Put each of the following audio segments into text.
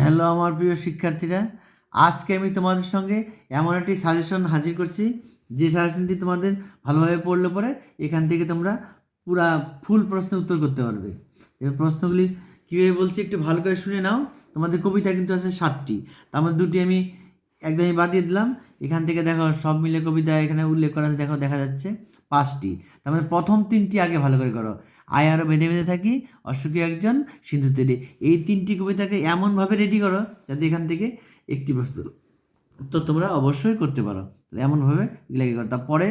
Hello আমার প্রিয় শিক্ষার্থীরা, আজকে আমি তোমাদের সঙ্গে এমন একটি সাজেশন হাজির করছি, যে সাজেশনটি তোমাদের ভালোভাবে পড়লে পরে এখান থেকে তোমরা পুরা ফুল প্রশ্নের উত্তর করতে পারবে। এবার প্রশ্নগুলি কীভাবে বলছি একটু ভালো করে শুনে নাও। তোমাদের কবিতা কিন্তু আছে সাতটি, তার মধ্যে দুটি আমি একদমই বাদ দিয়ে দিলাম। এখান থেকে দেখো সব মিলে কবিতা এখানে উল্লেখ করা আছে, দেখো দেখা যাচ্ছে পাঁচটি। তার মধ্যে প্রথম তিনটি আগে ভালো করে করো। আয় আরও বেঁধে বেঁধে থাকি, অসুখী একজন, সিন্ধু তীরে। এই তিনটি কবিতাকে এমনভাবে রেডি করো যাতে এখান থেকে একটি বস্তু তো তোমরা অবশ্যই করতে পারো। এমনভাবে লেগে করো। তারপরে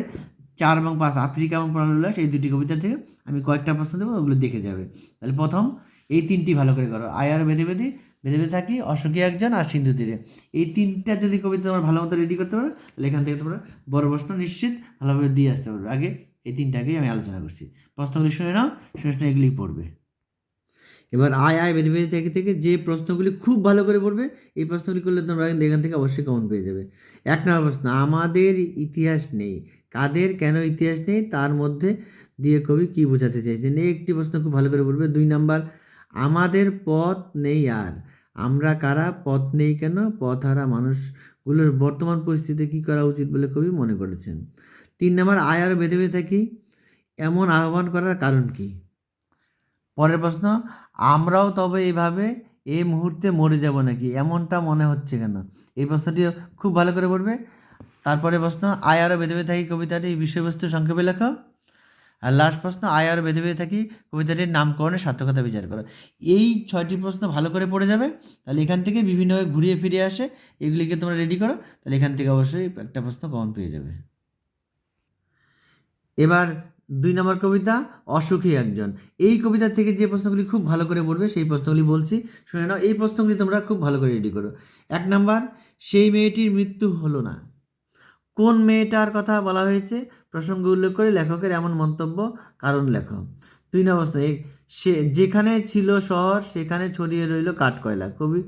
চার এবং পাঁচ, আফ্রিকা এবং প্রাণুল্লাস এই দুটি কবিতা থেকে আমি কয়েকটা প্রশ্ন দেবো, ওগুলো দেখে যাবে। তাহলে প্রথম, এই তিনটি ভালো করে করো। আয় আর বেঁধে বেঁধে বেঁধে বেঁধে থাকি, অসুখী একজন আর সিন্ধু তীরে। এই তিনটা যদি কবিতা তোমরা ভালো মতো রেডি করতে পারো, তাহলে এখান থেকে তোমরা বড় প্রশ্ন নিশ্চিত ভালোভাবে দিয়ে আসতে পারবে। আগে এই তিনটাকেই আমি আলোচনা করছি। প্রশ্নগুলি শুনে নাও, শুনে শুনে এগুলি পড়বে। এবার আয় আয়, বেঁধে বেঁধে থেকে থেকে যে প্রশ্নগুলি খুব ভালো করে পড়বে, এই প্রশ্নগুলি করলে তোমরা কিন্তু এখান থেকে অবশ্যই কমন পেয়ে যাবে। এক নম্বর প্রশ্ন, আমাদের ইতিহাস নেই। কাদের কেন ইতিহাস নেই? তার মধ্যে দিয়ে কবি কী বোঝাতে চাইছেন এই একটি প্রশ্ন খুব ভালো করে পড়বে। দুই নাম্বার, আমাদের পথ নেই আর। আমরা কারা? পথ নেই কেন? পথ হারা মানুষগুলোর বর্তমান পরিস্থিতিতে কী করা উচিত বলে কবি মনে করেছেন। তিন নম্বর আয় আর বেঁধে বেঁধে থাকি এমন আহ্বান করার কারণ কি? পরের প্রশ্ন, আমরাও তবে এভাবে এই মুহূর্তে মরে যাব নাকি? এমনটা মনে হচ্ছে কেন? এই প্রশ্নটিও খুব ভালো করে পড়বে। তারপরে প্রশ্ন, আয় আরও বেঁধে বেঁধে থাকি কবিতাটির বিষয়বস্তু সংক্ষেপে লেখো। আর লাস্ট প্রশ্ন, আয় আরও বেঁধে বেঁধে থাকি কবিতাটির নামকরণের সার্থকতা বিচার করো। এই ছয়টি প্রশ্ন ভালো করে পড়ে যাবে। তাহলে এখান থেকে বিভিন্নভাবে ঘুরিয়ে ফিরে আসে। এগুলিকে তোমরা রেডি করো। তাহলে এখান থেকে অবশ্যই একটা প্রশ্ন কমন পেয়ে যাবে। এবার দুই নম্বর কবিতা, অসুখী একজন। এই কবিতা থেকে যে প্রশ্নগুলি খুব ভালো করে পড়বে, সেই প্রশ্নগুলি বলছি। শুনে নাও, এই প্রশ্নগুলি তোমরা খুব ভালো করে রেডি করো। এক নাম্বার, সেই মেয়েটির মৃত্যু হলো না। কোন মেয়েটার কথা বলা হয়েছে? প্রসঙ্গ উল্লেখ করে লেখকের এমন মন্তব্য, কারণ লেখো দুই নম্বর প্রশ্ন সে যেখানে ছিল শহর, সেখানে ছড়িয়ে রইল কাঠকয়লা। কবি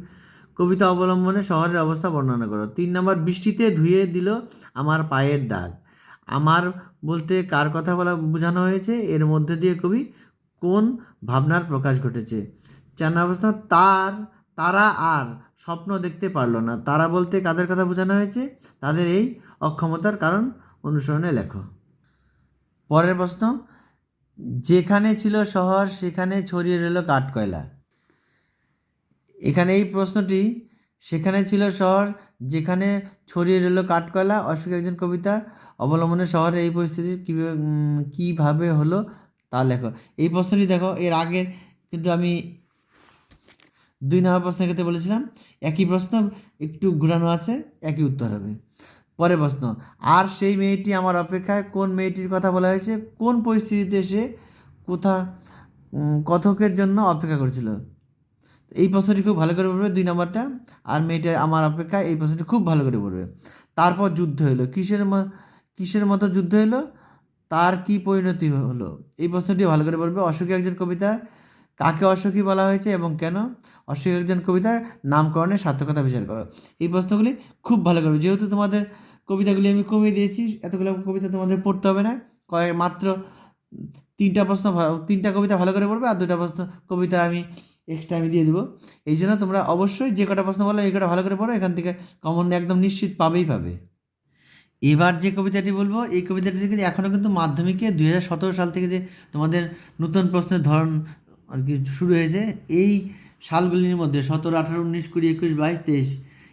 কবিতা অবলম্বনে শহরের অবস্থা বর্ণনা করো। তিন নম্বর, বৃষ্টিতে ধুয়ে দিল আমার পায়ের দাগ। আমার বলতে কার কথা বলা বোঝানো হয়েছে? এর মধ্যে দিয়ে কবি কোন ভাবনার প্রকাশ ঘটেছে? চার প্রশ্ন তার, তারা আর স্বপ্ন দেখতে পারল না। তারা বলতে কাদের কথা বোঝানো হয়েছে? তাদের এই অক্ষমতার কারণ অনুসরণে লেখো। পরের প্রশ্ন, যেখানে ছিল শহর, সেখানে ছড়িয়ে রইল কাঠকয়লা। এখানে এই প্রশ্নটি সেখানে ছিল শহর যেখানে ছড়িয়ে রইল কাঠকয়লা, অশোক একজন কবিতা। অবলম্বনে শহরে এই পরিস্থিতি কীভাবে কীভাবে হলো তা লেখো। এই প্রশ্নটি দেখো, এর আগে কিন্তু আমি দুই নম্বর প্রশ্নের ক্ষেত্রে বলেছিলাম, একই প্রশ্ন, একটু ঘুরানো আছে, একই উত্তর হবে। পরের প্রশ্ন, আর সেই মেয়েটি আমার অপেক্ষায় কোন মেয়েটির কথা বলা হয়েছে, কোন পরিস্থিতিতে সে কোথা কথকের জন্য অপেক্ষা করছিল? এই প্রশ্নটি খুব ভালো করে পড়বে, দুই নম্বরটা। আর মেয়েটা আমার অপেক্ষায় এই প্রশ্নটি খুব ভালো করে পড়বে। তারপর যুদ্ধ হলো। কিসের কিসের মতো যুদ্ধ হলো? তার কি পরিণতি হলো? এই প্রশ্নটি ভালো করে পড়বে। অশোকী একজন কবিতা। কাকে অশোকী বলা হয়েছে এবং কেন? অশোকী একজন কবিতার নামকরণের সার্থকতা বিচার করো। এই প্রশ্নগুলি খুব ভালো করবে। যেহেতু তোমাদের কবিতাগুলি আমি কমিয়ে দিয়েছি, এতগুলো কবিতা তোমাদের পড়তে হবে না। কয়েক, মাত্র তিনটা প্রশ্ন তিনটা কবিতা ভালো করে পড়বে আর দুটা প্রশ্ন, কবিতা আমি এক্সট্রা আমি দিয়ে দেবো। এই জন্য তোমরা অবশ্যই যে কটা প্রশ্ন বললাম, এই কটা ভালো করে পড়ো, এখান থেকে কমন একদম নিশ্চিত পাবেই পাবে। এবার যে কবিতাটি বলব, এই কবিতাটি কিন্তু এখনও কিন্তু মাধ্যমিকে দুই হাজার সতেরো সাল থেকে যে তোমাদের নতুন প্রশ্নের ধরন আর কি শুরু হয়েছে, এই সালগুলির মধ্যে সতেরো, আঠারো, উনিশ, কুড়ি, একুশ, বাইশ, তেইশ,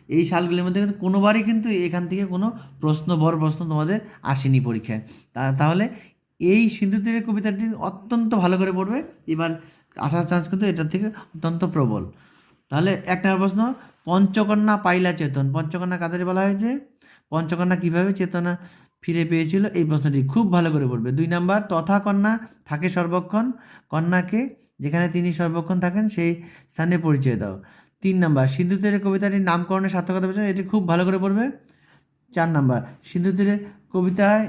এই সালগুলির মধ্যে কিন্তু কোনোবারই কিন্তু এখান থেকে কোনো প্রশ্ন, বড় প্রশ্ন তোমাদের আসেনি পরীক্ষায়। তা, তাহলে এই সিন্ধু তীরের কবিতাটি অত্যন্ত ভালো করে পড়বে। এবার আসার চান্স কিন্তু এটার থেকে অত্যন্ত প্রবল। তাহলে এক নম্বর প্রশ্ন, পঞ্চকন্যা পাইলা চেতন। পঞ্চকন্যা কাদের বলা হয়েছে? পঞ্চকন্যা কীভাবে চেতনা ফিরে পেয়েছিল? এই প্রশ্নটি খুব ভালো করে পড়বে। দুই নাম্বার তথা কন্যা থাকে সর্বক্ষণ। কন্যাকে যেখানে তিনি সর্বক্ষণ থাকেন, সেই স্থানে পরিচয় দাও। তিন নাম্বার, সিন্ধু তীরের কবিতাটির নামকরণের সার্থকতা বিষয় এটি খুব ভালো করে পড়বে। চার নাম্বার, সিন্ধু তীরের কবিতায়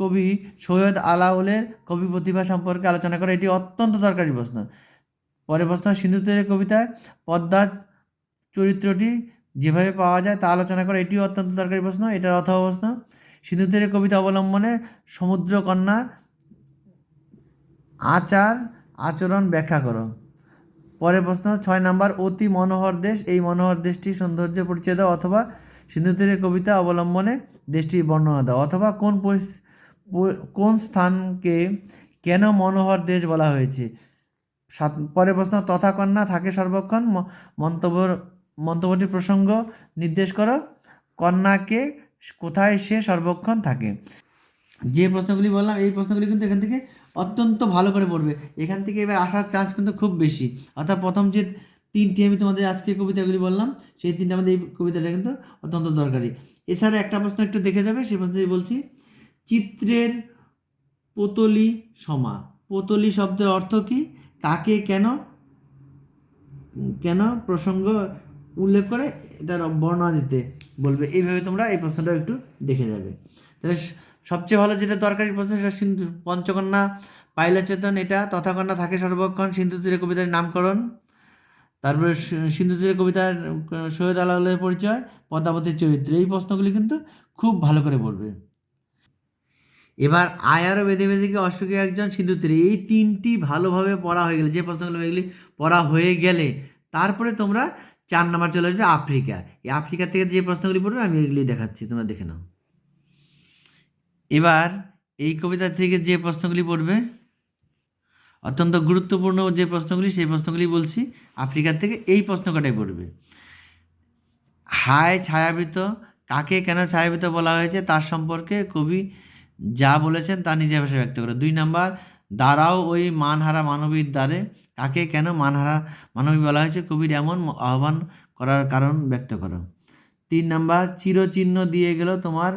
কবি সৈয়দ আলাউলের কবি প্রতিভা সম্পর্কে আলোচনা করা, এটি অত্যন্ত দরকারি প্রশ্ন। পরের প্রশ্ন সিন্ধু তীরের কবিতায় পদ্মা চরিত্রটি যেভাবে পাওয়া যায় তা আলোচনা করা, এটিও অত্যন্ত দরকারি প্রশ্ন, এটার অথবা প্রশ্ন সিন্ধু কবিতা অবলম্বনে সমুদ্র কন্যা আচার আচরণ ব্যাখ্যা করো। পরের প্রশ্ন, ছয় নাম্বার, অতি মনোহর দেশ, এই মনোহর দেশটি সৌন্দর্য পরিচয় দাও অথবা সিন্ধু তীরের কবিতা অবলম্বনে দেশটির বর্ণনা দাও, অথবা কোন পরিস- প- কোন স্থানকে কেন মনোহর দেশ বলা হয়েছে? পরের প্রশ্ন তথা কন্যা থাকে সর্বক্ষণ মন্তব্য মন্তব্যটি প্রসঙ্গ নির্দেশ করো। কন্যাকে কোথায় সে সর্বক্ষণ থাকে? যে প্রশ্নগুলি বললাম, এই প্রশ্নগুলি কিন্তু এখান থেকে অত্যন্ত ভালো করে পড়বে। এখান থেকে এবার আসার চান্স কিন্তু খুব বেশি। অর্থাৎ প্রথম যে তিনটি আমি তোমাদের আজকে কবিতাগুলি বললাম, সেই তিনটে আমাদের এই কবিতাটা কিন্তু অত্যন্ত দরকারি। এছাড়া একটা প্রশ্ন একটু দেখে যাবে, সেই প্রশ্নটি বলছি চিত্রের পোতলি সমা পোতলি শব্দের অর্থ কি? কাকে কেন কেন প্রসঙ্গ উল্লেখ করে? এটার বর্ণনা দিতে বলবে। এইভাবে তোমরা এই প্রশ্নটা একটু দেখে যাবে। তাহলে সবচেয়ে ভালো যেটা দরকারি প্রশ্ন সেটা সিন্ধু, পঞ্চকন্যা পাইলা চেতন এটা তথাকন্যা থাকে সর্বক্ষণ, সিন্ধু তীরে কবিতার নামকরণ। তারপরে সিন্ধু তীরে কবিতার সৈয়দ আলাউলের পরিচয়, পদ্মাবতীর চরিত্র। এই প্রশ্নগুলি কিন্তু খুব ভালো করে পড়বে এবার আয়ার বেঁধে বেঁধেকে অসুখী একজন সিন্ধু তীরে এই তিনটি ভালোভাবে পড়া হয়ে গেলে, যে প্রশ্নগুলো এগুলি পড়া হয়ে গেলে, তারপরে তোমরা চার নাম্বার চলে আসবে আফ্রিকা। এই আফ্রিকা থেকে যে প্রশ্নগুলি পড়বে, আমি এগুলি দেখাচ্ছি, তোমরা দেখে নাও। এবার এই কবিতা থেকে যে প্রশ্নগুলি পড়বে, অত্যন্ত গুরুত্বপূর্ণ যে প্রশ্নগুলি, সেই প্রশ্নগুলি বলছি আফ্রিকার থেকে এই প্রশ্ন কটাই পড়বে? হায় ছায়াবৃত, কাকে কেন ছায়াবৃত বলা হয়েছে? তার সম্পর্কে কবি যা বলেছেন তা নিজের ভাষায় ব্যক্ত করে। দুই নাম্বার, দাঁড়াও ওই মানহারা মানবীর দ্বারে। কাকে, কেন মানহারা মানবী বলা হয়েছে? কবির এমন আহ্বান করার কারণ ব্যক্ত করো। তিন নাম্বার, চিরচিহ্ন দিয়ে গেল তোমার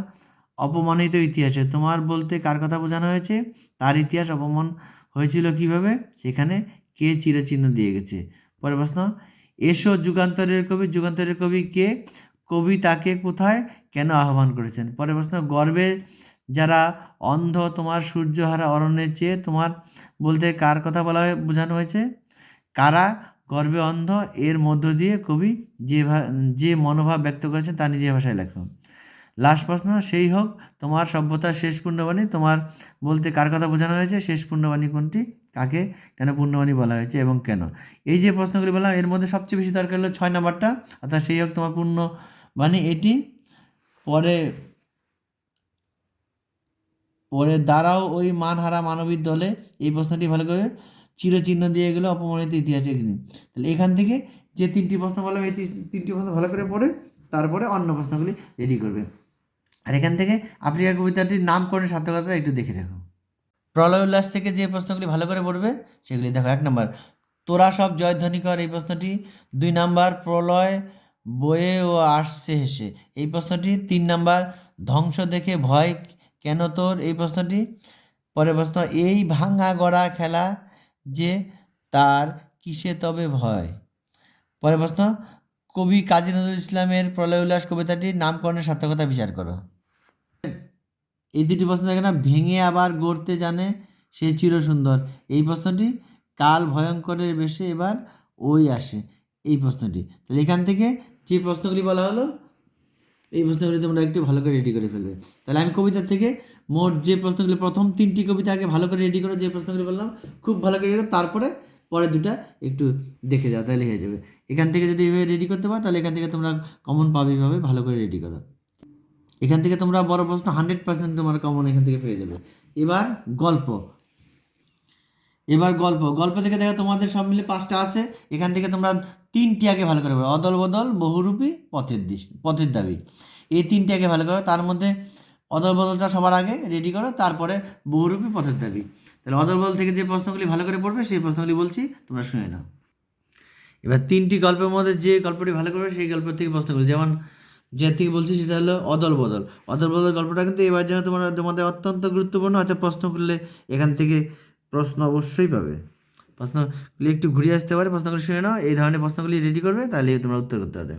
অপমানিত ইতিহাসে। তোমার বলতে কার কথা বোঝানো হয়েছে? তার ইতিহাস অপমান হয়েছিল কীভাবে? সেখানে কে চিরচিহ্ন দিয়ে গেছে? পরের প্রশ্ন, এসো যুগান্তরের কবি। যুগান্তরের কবি কে? কবি তাকে কোথায় কেন আহ্বান করেছেন? পরের প্রশ্ন, গর্বে যারা অন্ধ তোমার সূর্যহারা অরণ্যের চেয়ে তোমার বলতে কার কথা বলা হয়ে বোঝানো হয়েছে? কারা গর্বে অন্ধ? এর মধ্য দিয়ে কবি যে যে মনোভাব ব্যক্ত করেছেন তা নিজের ভাষায় লেখো। লাস্ট প্রশ্ন, সেই হোক, তোমার সভ্যতার শেষ পূর্ণবাণী তোমার বলতে কার কথা বোঝানো হয়েছে? শেষ পূর্ণবাণী কোনটি? কাকে? কেন পূর্ণবাণী বলা হয়েছে এবং কেন? এই যে প্রশ্নগুলি বললাম, এর মধ্যে সবচেয়ে বেশি দরকার হলো ছয় নাম্বারটা, অর্থাৎ সেই হোক তোমার পূর্ণবাণী এটি পরে পরে দাঁড়াও ওই মানহারা মানবীর দলে। এই প্রশ্নটি ভালো করে চিরচিহ্ন দিয়ে গেলো অপমানিত ইতিহাসে এখানে। তাহলে এখান থেকে যে তিনটি প্রশ্ন বললাম, এই তিন- তিনটি প্রশ্ন ভালো করে পড়ে, তারপরে অন্য প্রশ্নগুলি রেডি করবে। আর এখান থেকে আফ্রিকা কবিতাটির নামকরণের সার্থকতা একটু দেখে দেখো প্রলয় উল্লাস থেকে যে প্রশ্নগুলি ভালো করে পড়বে, সেগুলি দেখো, এক নম্বর, তোরা সব জয়ধ্বনি কর এই প্রশ্নটি। দুই নাম্বার, প্রলয় বয়ে ও আসছে হেসে, এই প্রশ্নটি। তিন নাম্বার, ধ্বংস দেখে ভয় কেন তোর এই প্রশ্নটি? পরের প্রশ্ন, এই ভাঙা গড়া খেলা যে তার কিসে তবে ভয়? পরের প্রশ্ন, কবি কাজী নজরুল ইসলামের প্রলয় উল্লাস কবিতাটির নামকরণের সার্থকতা বিচার করো। এই দুটি প্রশ্ন দেখে না, ভেঙে আবার গড়তে জানে সে চির সুন্দর এই প্রশ্নটি কাল ভয়ঙ্করের বেশে এবার ওই আসে। এই প্রশ্নটি। তাহলে এখান থেকে যে প্রশ্নগুলি বলা হলো এই প্রশ্নগুলি তোমরা একটু ভালো করে রেডি করে ফেলবে। তাহলে আমি কবিতা থেকে মোট যে প্রশ্নগুলি, প্রথম তিনটি কবিতা আগে ভালো করে রেডি করো যে প্রশ্নগুলি বললাম, খুব ভালো করে রেডি তারপরে পরে দুটা একটু দেখে যাও, তাহলে হয়ে যাবে। এখান থেকে যদি এভাবে রেডি করতে পারো, তাহলে এখান থেকে তোমরা কমন পাবে এভাবে, ভালো করে রেডি করো। এখান থেকে তোমরা বড় প্রশ্ন হান্ড্রেড পার্সেন্ট তোমার কমন এখান থেকে পেয়ে যাবে। এবার গল্প। এবার গল্প গল্প থেকে দেখো তোমাদের সব মিলে পাঁচটা আছে। এখান থেকে তোমরা তিনটি আগে ভালো করে। অদল বদল, বহুরূপী, পথের দিশ, পথের দাবি। এই তিনটি আগে ভালো করো তার মধ্যে অদল বদলটা সবার আগে রেডি করো, তারপরে বহুরূপী, পথের দাবি। তাহলে অদল বদল থেকে যে প্রশ্নগুলি ভালো করে পড়বে, সেই প্রশ্নগুলি বলছি, তোমরা শুনে নাও। এবার তিনটি গল্পের মধ্যে যে গল্পটি ভালো করবে সেই গল্পের থেকে প্রশ্নগুলি। যেমন যে থেকে বলছি, সেটা হলো অদল বদল। অদল বদল গল্পটা কিন্তু এবার যেন তোমার তোমাদের অত্যন্ত গুরুত্বপূর্ণ, হয়তো প্রশ্ন করলে এখান থেকে প্রশ্ন অবশ্যই পাবে। প্রশ্নগুলি একটু ঘুরিয়ে আসতে পারে, প্রশ্নগুলি শুনে নাও, এই ধরনের প্রশ্নগুলি রেডি করবে, তাহলে তোমরা উত্তর করতে পারবে।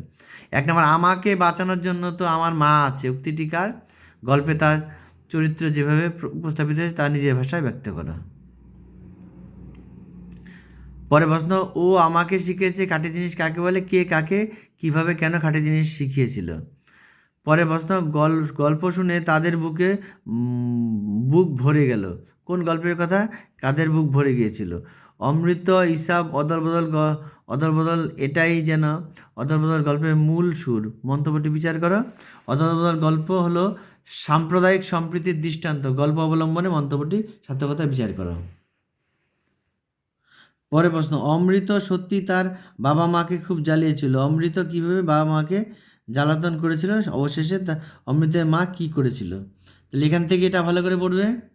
এক নম্বর, আমাকে বাঁচানোর জন্য তো আমার মা আছে, উক্তিটি কার? গল্পে তার চরিত্র যেভাবে উপস্থাপিত হয়েছে, তা নিজের ভাষায় ব্যক্ত করা। পরে প্রশ্ন, ও আমাকে শিখিয়েছে খাঁটি জিনিস কাকে বলে, কে কাকে, কীভাবে, কেন খাঁটি জিনিস শিখিয়েছিল? পরে প্রশ্ন, গল- গল্প শুনে তাদের বুকে বুক ভরে গেল। কোন গল্পের কথা? কাদের বুক ভরে গিয়েছিল? অমৃত, ইসাব অদল বদল গ- অদল বদল এটাই যেন অদল বদল গল্পের মূল সুর। মন্তব্যটি বিচার করো। অদল বদল গল্প হলো সাম্প্রদায়িক সম্প্রীতির দৃষ্টান্ত। গল্প অবলম্বনে মন্তব্যটি সার্থকতা বিচার করো। পরে প্রশ্ন, অমৃত সত্যি তার বাবা মাকে খুব জ্বালিয়েছিল। অমৃত কীভাবে বাবা মাকে জ্বালাতন করেছিল? অবশেষে তা, অমৃতের মা কী করেছিল? তাহলে এখান থেকে এটা ভালো করে পড়বে।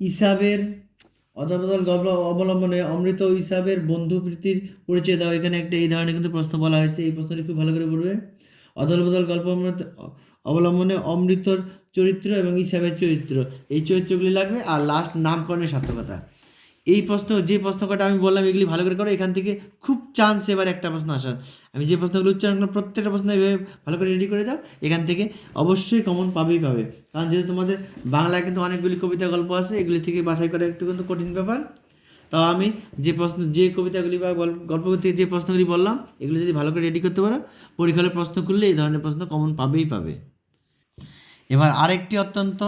ইসাবের অদলবদল অবলম্বনে অমৃত ইসাবের বন্ধু প্রীতির পরিচয় দাও। এখানে একটা এই ধরনের কিন্তু প্রশ্ন বলা হয়েছে। এই প্রশ্নটি খুব ভালো করে পড়বে। অদলবদল গল্প অবলম্বনে অমৃতর চরিত্র এবং ইসাবের চরিত্র। এই চরিত্রগুলি লাগবে। আর লাস্ট নামকরণের সার্থকতা। এই প্রশ্ন, যে প্রশ্ন কটা আমি বললাম, এগুলি ভালো করে করো, এখান থেকে খুব চান্স এবার একটা প্রশ্ন আসার। আমি যে প্রশ্নগুলো উচ্চারণ করলাম, প্রত্যেকটা প্রশ্ন এভাবে ভালো করে রেডি করে দাও, এখান থেকে অবশ্যই কমন পাবেই পাবে। কারণ যেহেতু তোমাদের বাংলায় কিন্তু অনেকগুলি কবিতা গল্প আছে, এগুলি থেকে বাছাই করা একটু কিন্তু কঠিন ব্যাপার। তাও আমি যে প্রশ্ন, যে কবিতাগুলি বা গল্প থেকে যে প্রশ্নগুলি বললাম, এগুলো যদি ভালো করে রেডি করতে পারো, পরীক্ষার প্রশ্ন করলে এই ধরনের প্রশ্ন কমন পাবেই পাবে। এবার আরেকটি অত্যন্ত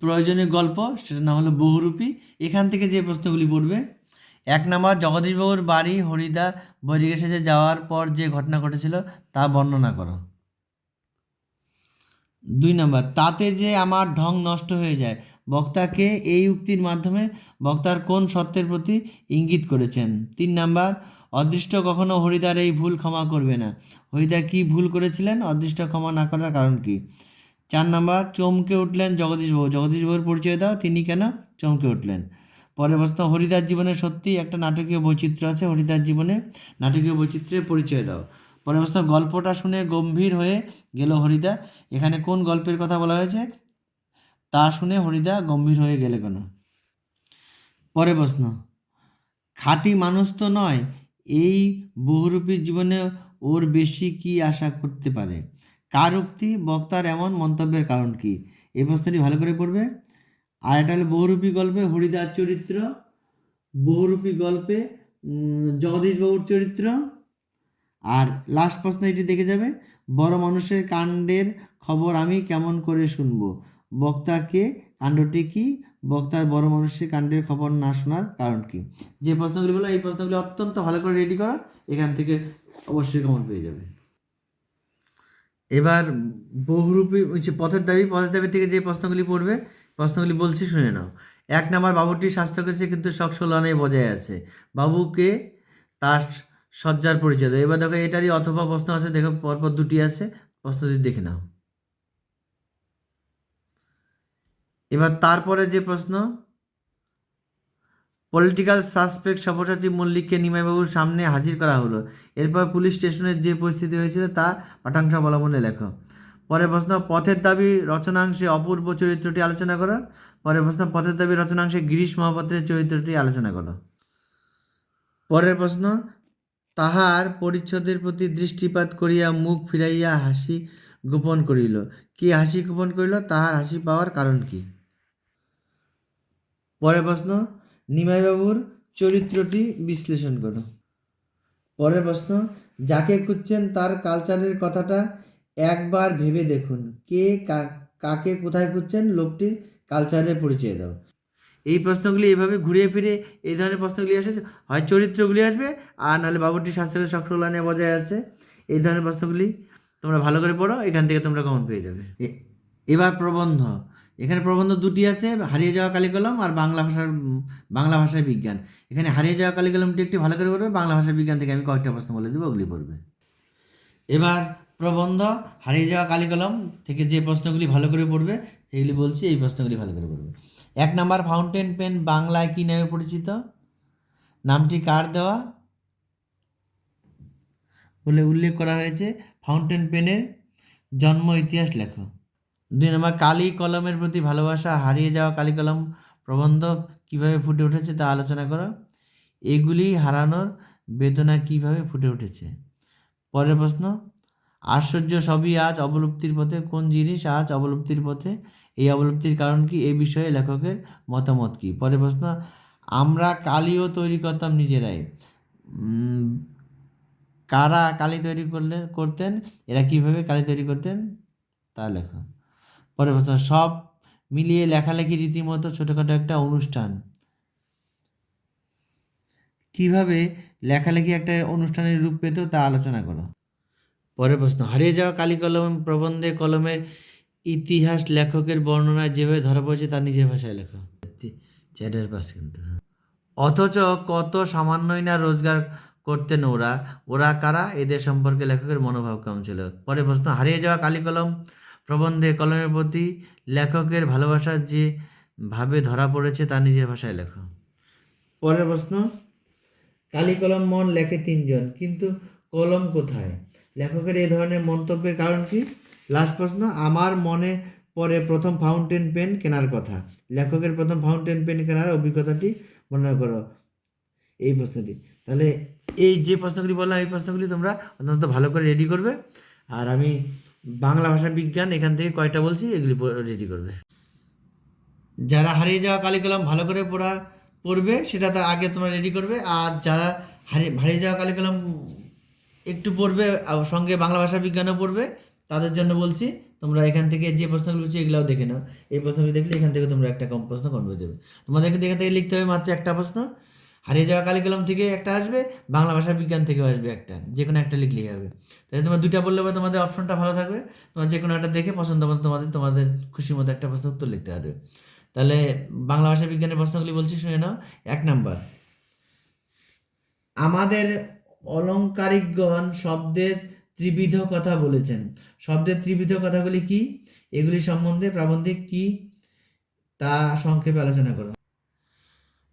প্রয়োজনীয় গল্প সেটার নাম হলো বহুরূপী। এখান থেকে যে প্রশ্নগুলি পড়বে, এক নম্বর, জগদীশবাবুর বাড়ি হরিদা বৈরিগেশেজে যাওয়ার পর যে ঘটনা ঘটেছিল, তা বর্ণনা করো। দুই নম্বর, তাতে যে আমার ঢং নষ্ট হয়ে যায়, বক্তাকে এই উক্তির মাধ্যমে বক্তার কোন সত্যের প্রতি ইঙ্গিত করেছেন? তিন নাম্বার, অদৃষ্ট কখনো হরিদার এই ভুল ক্ষমা করবে না। হরিদা কি ভুল করেছিলেন? অদৃষ্ট ক্ষমা না করার কারণ কি? চার নাম্বার, চমকে উঠলেন জগদীশবাবু জগদীশবাবুর পরিচয় দাও, তিনি কেন চমকে উঠলেন? পরের প্রশ্ন হরিদার জীবনে সত্যি একটা নাটকীয় বৈচিত্র্য আছে? হরিদাস জীবনে নাটকীয় বৈচিত্র্যের পরিচয় দাও। পরের প্রশ্ন, গল্পটা শুনে গম্ভীর হয়ে গেল হরিদা। এখানে কোন গল্পের কথা বলা হয়েছে? তা শুনে হরিদা গম্ভীর হয়ে গেলে কেন? পরের প্রশ্ন, খাঁটি মানুষ তো নয়, এই বহুরূপীর জীবনে ওর বেশি কি আশা করতে পারে? কার উক্তি, বক্তার এমন মন্তব্যের কারণ কি? এই প্রশ্নটি ভালো করে পড়বে। আর এটা হলো, বহুরূপী গল্পে হরিদাস চরিত্র, বহুরূপী গল্পে জগদীশবাবুর চরিত্র। আর লাস্ট প্রশ্ন এটি দেখে যাবে, বড় মানুষের কাণ্ডের খবর আমি কেমন করে শুনব? বক্তাকে কাণ্ডটি কি? বক্তার বড় মানুষের কাণ্ডের খবর না শোনার কারণ কি? যে প্রশ্নগুলি বলো এই প্রশ্নগুলি অত্যন্ত ভালো করে রেডি করা, এখান থেকে অবশ্যই কমন পেয়ে যাবে। এবার বহুরূপী পথের দাবি পথের দাবি থেকে যে প্রশ্নগুলি পড়বে, প্রশ্নগুলি বলছি শুনে নাও। এক নম্বর বাবুটি স্বাস্থ্য করেছে কিন্তু সকসলনে বজায় আছে। বাবুকে তার সজ্জার পরিচয় দেয় এবার দেখো, এটারই অথবা প্রশ্ন আছে, দেখো, পরপর দুটি আছে, প্রশ্নটি দেখে নাও। এবার তারপরে যে প্রশ্ন পলিটিক্যাল সাসপেক্ট সব্যসাচী মল্লিককে নিমাইবাবুর সামনে হাজির করা হলো। এরপর পুলিশ স্টেশনের যে পরিস্থিতি হয়েছিল তা পাঠাংশ অবলম্বনে লেখো। পরের প্রশ্ন, পথের দাবি রচনাংশে অপূর্ব চরিত্রটি আলোচনা করো। পরের প্রশ্ন, পথের দাবি রচনাংশে গিরিশ মহাপাত্রের চরিত্রটি আলোচনা করো। পরের প্রশ্ন, তাহার পরিচ্ছদের প্রতি দৃষ্টিপাত করিয়া মুখ ফিরাইয়া হাসি গোপন করিল। কি হাসি গোপন করিল? তাহার হাসি পাওয়ার কারণ কি? পরের প্রশ্ন নিমাইবাবুর চরিত্রটি বিশ্লেষণ করো। পরের প্রশ্ন, যাকে খুঁজছেন তার কালচারের কথাটা একবার ভেবে দেখুন। কে কাকে কোথায় খুঁজছেন লোকটির কালচারের পরিচয় দাও। এই প্রশ্নগুলি এভাবে ঘুরিয়ে ফিরে এই ধরনের প্রশ্নগুলি আসে, হয় চরিত্রগুলি আসবে, আর নাহলে বাবুটির স্বাস্থ্যের সকলানে বজায় আছে। এই ধরনের প্রশ্নগুলি তোমরা ভালো করে পড়ো, এখান থেকে তোমরা কমন পেয়ে যাবে। এবার প্রবন্ধ। এখানে প্রবন্ধ দুটি আছে, হারিয়ে যাওয়া কালিকলম আর বাংলা ভাষার বাংলা ভাষার বিজ্ঞান। এখানে হারিয়ে যাওয়া কালিকলমটি একটি ভালো করে পড়বে, বাংলা ভাষার বিজ্ঞান থেকে আমি কয়েকটা প্রশ্ন বলে দেবো, ওগুলি পড়বে। এবার প্রবন্ধ, হারিয়ে যাওয়া কালিকলম থেকে যে প্রশ্নগুলি ভালো করে পড়বে, সেগুলি বলছি, এই প্রশ্নগুলি ভালো করে পড়বে। এক নাম্বার ফাউন্টেন পেন বাংলায় কী নামে পরিচিত? নামটি কার দেওয়া? বলে উল্লেখ করা হয়েছে ফাউন্টেন পেনের জন্ম ইতিহাস লেখো। দুই নম্বর, কালি কলমের প্রতি ভালোবাসা হারিয়ে যাওয়া কালি কলম প্রবন্ধ কীভাবে ফুটে উঠেছে তা আলোচনা করো। এগুলি হারানোর বেদনা কীভাবে ফুটে উঠেছে? পরের প্রশ্ন, আশ্চর্য সবই আজ অবলুপ্তির পথে, কোন জিনিস আজ অবলুপ্তির পথে? এই অবলুপ্তির কারণ কি? এই বিষয়ে লেখকের মতামত কি? পরের প্রশ্ন, আমরা কালিও তৈরি করতাম নিজেরাই। কারা কালি তৈরি করলে, করতেন? এরা কীভাবে কালি তৈরি করতেন? তা লেখো। পরের প্রশ্ন, সব মিলিয়ে লেখালেখি রীতিমতো ছোটোখাটো একটা অনুষ্ঠান। কীভাবে লেখালেখি একটা অনুষ্ঠানের রূপ পেত তা আলোচনা করো। পরের প্রশ্ন, হারিয়ে যাওয়া কালি কলম প্রবন্ধে কলমের ইতিহাস লেখকের বর্ণনায় যেভাবে ধরা পড়েছে তার নিজের ভাষায় লেখো। চারের পাশ কিন্তু। অথচ কত সামান্যই না রোজগার করতেন ওরা। ওরা কারা? এদের সম্পর্কে লেখকের মনোভাব কেমন ছিল? পরে প্রশ্ন, হারিয়ে যাওয়া কালি কলম প্রবন্ধে কলমের প্রতি লেখকের ভালোবাসা যে ভাবে ধরা পড়েছে তা নিজের ভাষায় লেখো। পরের প্রশ্ন, কালি কলম মন লেখে তিনজন, কিন্তু কলম কোথায়? লেখকের এই ধরনের মন্তব্যের কারণ কি? লাস্ট প্রশ্ন, আমার মনে পরে প্রথম ফাউন্টেন পেন কেনার কথা। লেখকের প্রথম ফাউন্টেন পেন কেনার অভিজ্ঞতাটি বর্ণনা করো এই প্রশ্নটি। তাহলে এই যে প্রশ্নগুলি বললাম, এই প্রশ্নগুলি তোমরা অত্যন্ত ভালো করে রেডি করবে। আর আমি বাংলা ভাষা বিজ্ঞান, এখান থেকে কয়টা বলছি, এগুলি রেডি করবে। যারা হারিয়ে যাওয়া কালিকলম ভালো করে পড়া, পড়বে, সেটা তো আগে তোমরা রেডি করবে, আর যারা হারিয়ে হারিয়ে যাওয়া কালিকলম একটু পড়বে সঙ্গে বাংলা ভাষা বিজ্ঞানও পড়বে, তাদের জন্য বলছি, তোমরা এখান থেকে যে প্রশ্নগুলো বলছি এগুলাও দেখে নাও। এই প্রশ্নগুলো দেখলে এখান থেকে তোমরা একটা কম প্রশ্ন কম দেবে যাবে। তোমাদের কিন্তু এখান থেকে লিখতে হবে মাত্র একটা প্রশ্ন। হারিয়ে যাওয়া কালিকলম থেকে একটা আসবে, বাংলা ভাষা বিজ্ঞান থেকেও আসবে একটা যে কোনো একটা লিখলেই হবে। তাহলে তোমরা দুটা বললে পরে তোমাদের অপশনটা ভালো থাকবে, তোমার যে কোনো একটা দেখে পছন্দ মতো তোমাদের তোমাদের খুশি মতো একটা প্রশ্ন উত্তর লিখতে পারবে। তাহলে বাংলা ভাষা বিজ্ঞানের প্রশ্নগুলি বলছি, শুনে নাও। এক নাম্বার, আমাদের অলঙ্কারিকগণ শব্দের ত্রিবিধ কথা বলেছেন। শব্দের ত্রিবিধ কথাগুলি কি? এগুলি সম্বন্ধে প্রাবন্ধিক কি? তা সংক্ষেপে আলোচনা করো।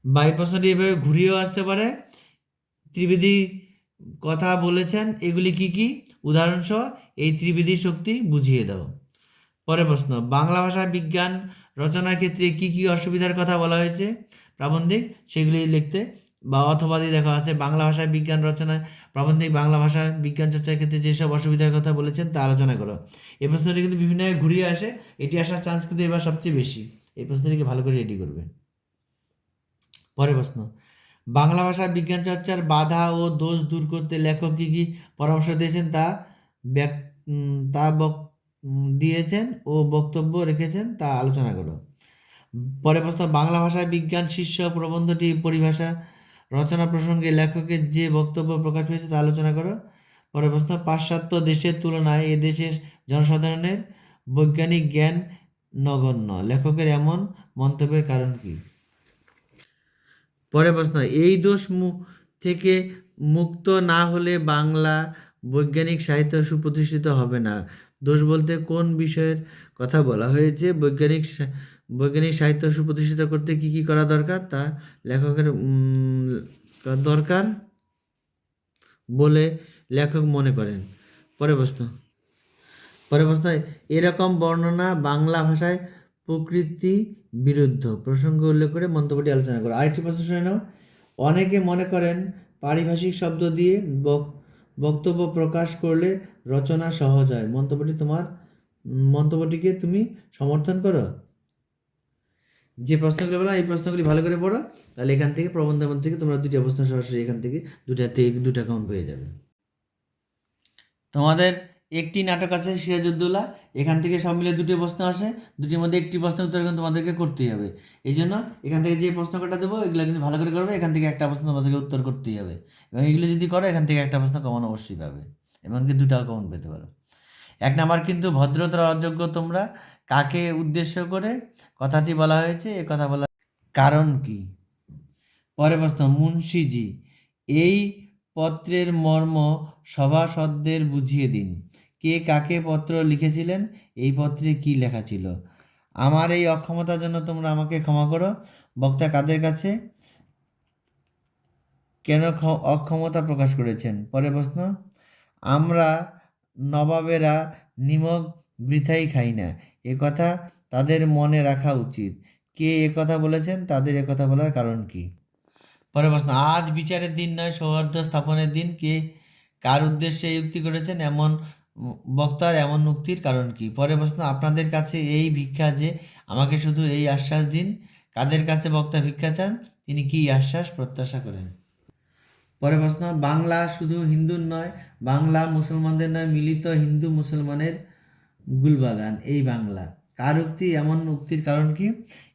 বাই প্রশ্নটি এভাবে ঘুরিয়েও আসতে পারে। ত্রিবিধি কথা বলেছেন, এগুলি কি কি? উদাহরণসহ এই ত্রিবিধি শক্তি বুঝিয়ে দাও পরের প্রশ্ন, বাংলা ভাষা বিজ্ঞান রচনার ক্ষেত্রে কি কি অসুবিধার কথা বলা হয়েছে? প্রাবন্ধিক, সেগুলি লিখতে বা অথবা দিয়ে দেখা আছে। বাংলা ভাষায় বিজ্ঞান রচনায় প্রাবন্ধিক বাংলা ভাষা বিজ্ঞান চর্চার ক্ষেত্রে যেসব অসুবিধার কথা বলেছেন তা আলোচনা করো। এই প্রশ্নটি কিন্তু বিভিন্ন ঘুরিয়ে আসে। এটি আসার চান্স কিন্তু এবার সবচেয়ে বেশি। এই প্রশ্নটিকে ভালো করে রেডি করবে। পরের প্রশ্ন। বাংলা ভাষা বিজ্ঞান চর্চার বাধা ও দোষ দূর করতে লেখক কী কী পরামর্শ দিয়েছেন তা তা বক দিয়েছেন ও বক্তব্য রেখেছেন তা আলোচনা করো। পরের প্রশ্ন, বাংলা ভাষায় বিজ্ঞান শীর্ষ প্রবন্ধটি পরিভাষা রচনা প্রসঙ্গে লেখকের যে বক্তব্য প্রকাশ পেয়েছে তা আলোচনা করো। পরের প্রশ্ন, পাশ্চাত্য দেশের তুলনায় এ দেশের জনসাধারণের বৈজ্ঞানিক জ্ঞান নগণ্য। লেখকের এমন মন্তব্যের কারণ কি? পরের প্রশ্ন, এই দোষ থেকে মুক্ত না হলে বাংলা বৈজ্ঞানিক সাহিত্য সুপ্রতিষ্ঠিত হবে না। দোষ বলতে কোন বিষয়ের কথা বলা হয়েছে? বৈজ্ঞানিক বৈজ্ঞানিক সাহিত্য সুপ্রতিষ্ঠিত করতে কি কি করা দরকার? তা লেখকের দরকার বলে লেখক মনে করেন। পরে প্রশ্ন পরে প্রশ্ন, এরকম বর্ণনা বাংলা ভাষায় প্রকৃতি বিরুদ্ধ। প্রসঙ্গ উল্লেখ করে মন্তব্যটি আলোচনা করো। আরেকটি প্রশ্ন শুনে নাও। অনেকে মনে করেন পারিভাষিক শব্দ দিয়ে বক- বক্তব্য প্রকাশ করলে রচনা সহজ হয়। মন্তব্যটি তোমার মন্তব্যটিকে তুমি সমর্থন করো? যে প্রশ্নগুলো বললাম, এই প্রশ্নগুলি ভালো করে পড়ো। তাহলে এখান থেকে প্রবন্ধের মধ্যে থেকে তোমরা দুটি প্রশ্ন সরাসরি এখান থেকে দুটা থেকে দুটা কাউন্ট পেয়ে যাবে। তোমাদের একটি নাটক আছে সিরাজউদ্দৌলা, এখান থেকে সব মিলে দুটি প্রশ্ন আসে, দুটির মধ্যে একটি প্রশ্ন উত্তর কিন্তু তোমাদেরকে করতেই হবে। এই জন্য এখান থেকে যে প্রশ্ন কটা দেবো, এগুলো কিন্তু ভালো করে করবে, এখান থেকে একটা প্রশ্ন তোমাদেরকে উত্তর করতেই হবে। এবং এগুলো যদি করো, এখান থেকে একটা প্রশ্ন কমন অবশ্যই পাবে এমনকি দুটাও কমন পেতে পারো। এক নাম্বার কিন্তু ভদ্রতার অযোগ্য তোমরা, কাকে উদ্দেশ্য করে কথাটি বলা হয়েছে, এ কথা বলা কারণ কি? পরে প্রশ্ন, মুন্সিজি, এই পত্রের মর্ম সভাসদদের বুঝিয়ে দিন। কে কাকে পত্র লিখেছিলেন? এই পত্রে কি লেখা ছিল? আমার এই অক্ষমতার জন্য তোমরা আমাকে ক্ষমা করো। বক্তা কাদের কাছে? কেন ক্ষ- অক্ষমতা প্রকাশ করেছেন? পরের প্রশ্ন, আমরা নবাবেরা নিমক বৃথাই খাই না। এ কথা তাদের মনে রাখা উচিত। কে এ কথা বলেছেন? তাদের এ কথা বলার কারণ কি? পরের প্রশ্ন, আজ বিচারের দিন নয়, সৌহার্দ্য স্থাপনের দিন। কে কার উদ্দেশ্যে উক্তি করেছেন? এমন বক্তার এমন মুক্তির কারণ কি? পরে প্রশ্ন, আপনাদের কাছে এই ভিক্ষা যে আমাকে শুধু এই আশ্বাস দিন, কাদের কাছে বক্তা ভিক্ষা চান? তিনি কি আশ্বাস প্রত্যাশা করেন? পরে প্রশ্ন, বাংলা শুধু হিন্দুর নয়, বাংলা মুসলমানদের নয়, মিলিত হিন্দু মুসলমানের গুলবাগান, এই বাংলা। কার উক্তি এমন উক্তির কারণ কি?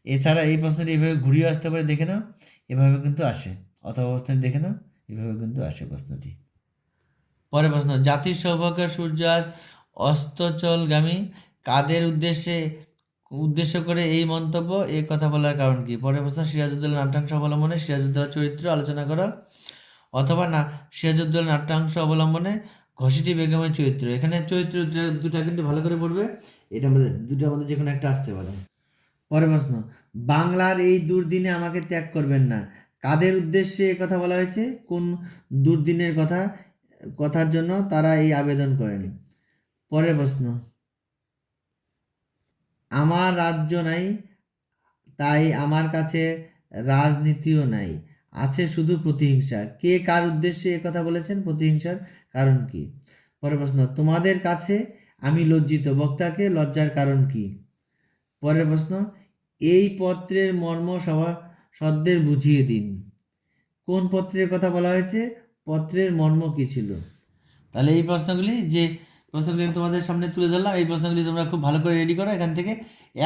এছাড়া এই প্রশ্নটি এভাবে ঘুরিয়ে আসতে পারে, দেখে নাও। এভাবে কিন্তু আসে। অথবা অবস্থানে দেখে নাও। এভাবে কিন্তু আসে প্রশ্নটি। পরের প্রশ্ন, জাতির সৌভাগ্য সূর্য আজ অস্তচলগামী, কাদের উদ্দেশ্যে, উদ্দেশ্য করে এই মন্তব্য? এই কথা বলার কারণ কি? পরের প্রশ্ন সিরাজউদ্দৌলা নাট্যাংশ অবলম্বনে সিরাজউদ্দৌলার চরিত্র আলোচনা করা। অথবা না সিরাজউদ্দৌলা নাট্যাংশ অবলম্বনে ঘসিটি বেগমের চরিত্র। এখানে চরিত্র দুটা- কিন্তু ভালো করে পড়বে। এটা আমাদের দুটার মধ্যে যে কোনো একটা আসতে পারে। পরের প্রশ্ন, বাংলার এই দুর্দিনে আমাকে ত্যাগ করবেন না। কাদের উদ্দেশ্যে কথা বলা হয়েছে? কোন দুর্দিনের কথা? কথার জন্য তারা এই আবেদন করেন। পরের প্রশ্ন। আমার রাজ্য নাই, তাই আমার কাছে রাজনীতিও নাই। আছে শুধু প্রতিহিংসা। কে কার উদ্দেশ্যে এ কথা বলেছেন? প্রতিহিংসার কারণ কি? পরের প্রশ্ন। তোমাদের কাছে আমি লজ্জিত। বক্তাকে লজ্জার কারণ কি? পরের প্রশ্ন। এই পত্রের মর্ম সভা সদ্যের বুঝিয়ে দিন। কোন পত্রের কথা বলা হয়েছে? পত্রের মর্ম কি ছিল? তাহলে এই প্রশ্নগুলি যে প্রশ্নগুলি আমি তোমাদের সামনে তুলে ধরলাম, এই প্রশ্নগুলি তোমরা খুব ভালো করে রেডি করো, এখান থেকে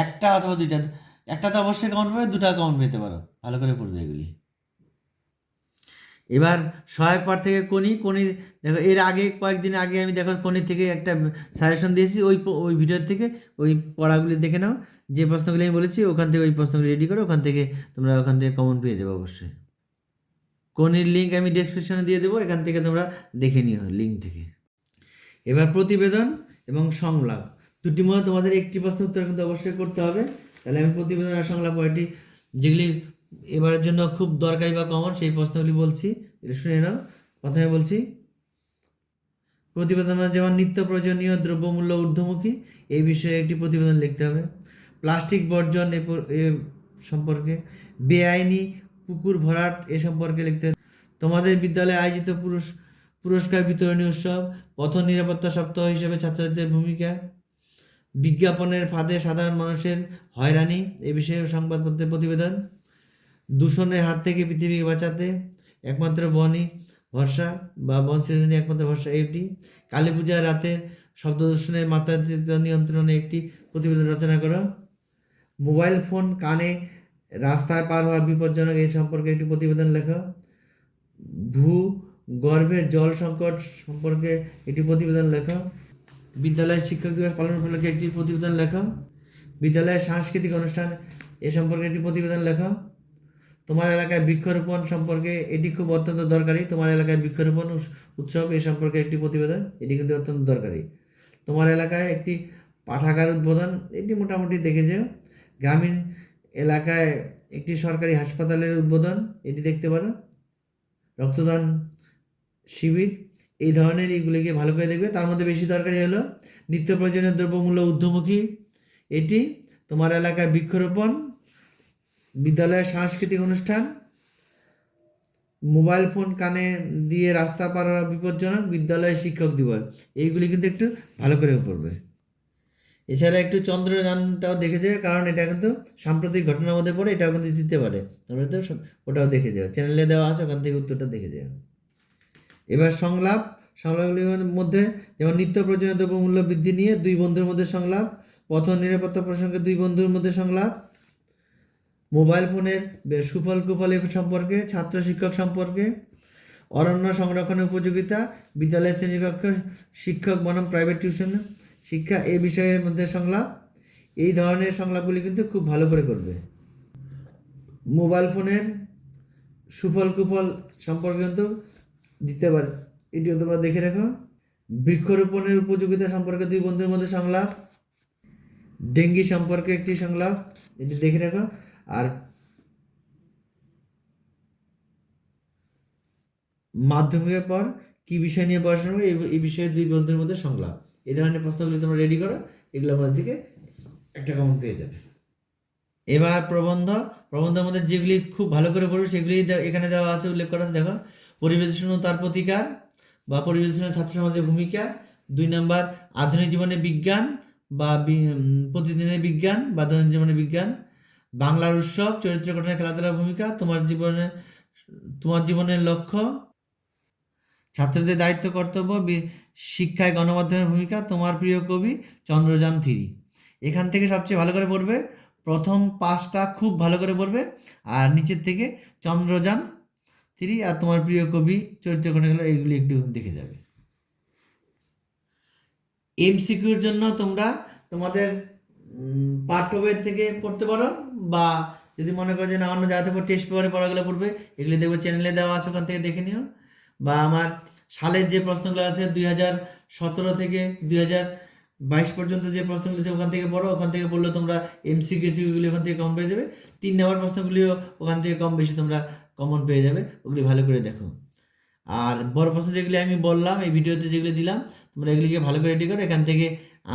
একটা অথবা দুইটা, একটা তো অবশ্যই কাউন্ট পাবে, দুটা কাউন্ট পেতে পারো, ভালো করে পড়বে এগুলি। এবার সহায়ক পাঠ থেকে কোনি কোনি দেখো এর আগে, কয়েকদিন আগে আমি দেখো কোনি থেকে একটা সাজেশন দিয়েছি, ওই ওই ভিডিওর থেকে, ওই পড়াগুলি দেখে নাও, যে প্রশ্নগুলি আমি বলেছি, ওখান থেকে ওই প্রশ্নগুলি রেডি করো, ওখান থেকে তোমরা ওখান থেকে কমন পেয়ে যাবে অবশ্যই। কোনির লিঙ্ক আমি ডেসক্রিপশনে দিয়ে দেবো, এখান থেকে তোমরা দেখে নিও লিঙ্ক থেকে। এবার প্রতিবেদন এবং সংলাপ। দুটি মধ্যে তোমাদের একটি প্রশ্ন উত্তর কিন্তু অবশ্যই করতে হবে। তাহলে আমি প্রতিবেদন আর সংলাপ কয়েকটি যেগুলি এবারের জন্য খুব দরকারি বা কমন সেই প্রশ্নগুলি বলছি। এটা শুনে নাও। প্রথমে বলছি, প্রতিবেদন মানে যেমন নিত্য প্রয়োজনীয় দ্রব্যমূল্য ঊর্ধ্বমুখী, এই বিষয়ে একটি প্রতিবেদন লিখতে হবে। প্লাস্টিক বর্জন এ এ সম্পর্কে। বেআইনি পুকুর ভরাট এ সম্পর্কে লিখতে তোমাদের বিদ্যালয়ে আয়োজিত পুরস পুরস্কার বিতরণী উৎসব, পথ নিরাপত্তা সপ্তাহ হিসেবে ছাত্রছাত্রীদের ভূমিকা, বিজ্ঞাপনের ফাঁদে সাধারণ মানুষের হয়রানি এ বিষয়ে সংবাদপত্রের প্রতিবেদন, দূষণের হাত থেকে পৃথিবীকে বাঁচাতে, একমাত্র বনই ভরসা বা বন সৃজনই একমাত্র ভরসা এটি, কালী পূজার রাতে শব্দ দূষণের মাত্রাতিরিক্ত নিয়ন্ত্রণে একটি প্রতিবেদন রচনা করা। মোবাইল ফোন কানে রাস্তায় পার হওয়া বিপজ্জনক এই সম্পর্কে একটি প্রতিবেদন লেখো। ভূ গর্ভে জল সংকট সম্পর্কে একটি প্রতিবেদন লেখো। বিদ্যালয়ের শিক্ষক দিবস পালন উপলক্ষে একটি প্রতিবেদন লেখো। বিদ্যালয়ের সাংস্কৃতিক অনুষ্ঠান এ সম্পর্কে একটি প্রতিবেদন লেখো। তোমার এলাকায় বৃক্ষরোপণ সম্পর্কে এটি খুব অত্যন্ত দরকারি। তোমার এলাকায় বৃক্ষরোপণ উৎসব এ সম্পর্কে একটি প্রতিবেদন, এটি কিন্তু অত্যন্ত দরকারি। তোমার এলাকায় একটি পাঠাগার উদ্বোধন, এটি মোটামুটি দেখে যেও। গ্রামীণ এলাকায় একটি সরকারি হাসপাতালের উদ্বোধন, এটি দেখতে পারো। রক্তদান শিবির, এই ধরনের এইগুলিকে ভালো করে দেখবে। তার মধ্যে বেশি দরকারি হলো নিত্য প্রয়োজনীয় দ্রব্যমূল্য ঊর্ধ্বমুখী। এটি তোমার এলাকায় বৃক্ষরোপণ, বিদ্যালয়ের সাংস্কৃতিক অনুষ্ঠান, মোবাইল ফোন কানে দিয়ে রাস্তা পার বিপজ্জনক, বিদ্যালয়ের শিক্ষক দিবস। এইগুলি কিন্তু একটু ভালো করে পড়বে। এছাড়া একটু চন্দ্রযানটাও দেখে যাবে কারণ এটা কিন্তু সাম্প্রতিক ঘটনার মধ্যে পড়ে, এটাও কিন্তু দিতে পারে। তোমরা তো ওটাও দেখে যাও, চ্যানেলে দেওয়া আছে, ওখান থেকে উত্তরটা দেখে যাও। এবার সংলাপ সংলাপগুলির মধ্যে যেমন নিত্য প্রয়োজনীয় দ্রব্যমূল্য বৃদ্ধি নিয়ে দুই বন্ধুর মধ্যে সংলাপ, পথ নিরাপত্তা প্রসঙ্গে দুই বন্ধুর মধ্যে সংলাপ, মোবাইল ফোনের সুফল কুফল সম্পর্কে, ছাত্র শিক্ষক সম্পর্কে, অরণ্য সংরক্ষণের উপযোগিতা বিদ্যালয় শ্রেণীকক্ষ, শিক্ষক বনাম প্রাইভেট টিউশন শিক্ষা এ বিষয়ের মধ্যে সংলাপ, এই ধরনের সংলাপগুলি কিন্তু খুব ভালো করে করবে। মোবাইল ফোনের সুফল কুফল সম্পর্কে কিন্তু দিতে পারে এটিও তোমরা দেখে রাখো। বৃক্ষরোপণের উপযোগিতা সম্পর্কে দুই বন্ধুর মধ্যে সংলাপ, ডেঙ্গি সম্পর্কে একটি সংলাপ, এটি দেখে রাখো। আর মাধ্যমিকের পর কি বিষয় নিয়ে পড়াশোনা করবে, এই বিষয়ে দুই বন্ধুর মধ্যে সংলাপ। এই ধরনের প্রশ্নগুলি তোমরা রেডি করো, এগুলো মধ্যে থেকে একটা কমন পেয়ে যাবে। এবার প্রবন্ধ প্রবন্ধের মধ্যে যেগুলি খুব ভালো করে পড়বে, সেগুলি এখানে দেওয়া আছে, উল্লেখ করা আছে, দেখো। পরিবেশ তার প্রতিকার বা পরিবেশ ছাত্র সমাজের ভূমিকা। দুই নম্বর, আধুনিক জীবনে বিজ্ঞান বা প্রতিদিনের বিজ্ঞান বা দৈনন্দিন জীবনে বিজ্ঞান। বাংলার উৎসব, চরিত্র গঠনে খেলাধুলার ভূমিকা, তোমার জীবনে, তোমার জীবনের লক্ষ্য। ছাত্রদের দায়িত্ব, কর্তব্য শিক্ষায় গণমাধ্যমের ভূমিকা তোমার প্রিয় কবি চন্দ্রযান থ্রি। এখান থেকে সবচেয়ে ভালো করে পড়বে প্রথম পাঁচটা খুব ভালো করে পড়বে আর নিচের থেকে চন্দ্রযান থ্রি আর তোমার প্রিয় কবি চরিত্র গেলো এইগুলি একটু দেখে যাবে। এমসিকিউর জন্য তোমরা তোমাদের উম, পাঠ্য বই থেকে পড়তে পারো বা যদি মনে করো যে না অন্য জায়গা থেকে টেস্ট পেপারে পড়াগুলো পড়বে এগুলি দেখবে চ্যানেলে দেওয়া আছে ওখান থেকে দেখে নিও। বা আমার সালের যে প্রশ্নগুলো আছে দুই হাজার সতেরো থেকে দুই হাজার বাইশ পর্যন্ত যে প্রশ্নগুলো আছে ওখান থেকে পড়ো, ওখান থেকে পড়লে তোমরা এমসিকিউ সিকিউগুলি ওখান থেকে কম পেয়ে যাবে। তিন নম্বর প্রশ্নগুলিও ওখান থেকে কম বেশি তোমরা কমন পেয়ে যাবে, ওগুলি ভালো করে দেখো। আর বড় প্রশ্ন যেগুলি আমি বললাম, এই ভিডিওতে যেগুলি দিলাম, তোমরা এগুলিকে ভালো করে রেডি করো, এখান থেকে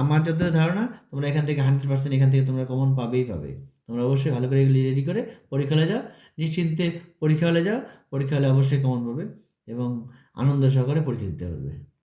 আমার যতটা ধারণা, তোমরা এখান থেকে হান্ড্রেড পার্সেন্ট এখান থেকে তোমরা কমন পাবেই পাবে। তোমরা অবশ্যই ভালো করে এগুলি রেডি করে পরীক্ষা হলে যাও, নিশ্চিন্তে পরীক্ষা হলে যাও পরীক্ষা হলে অবশ্যই কমন পাবে। এবং আনন্দ সহকারে পরীক্ষা দিতে পারবে।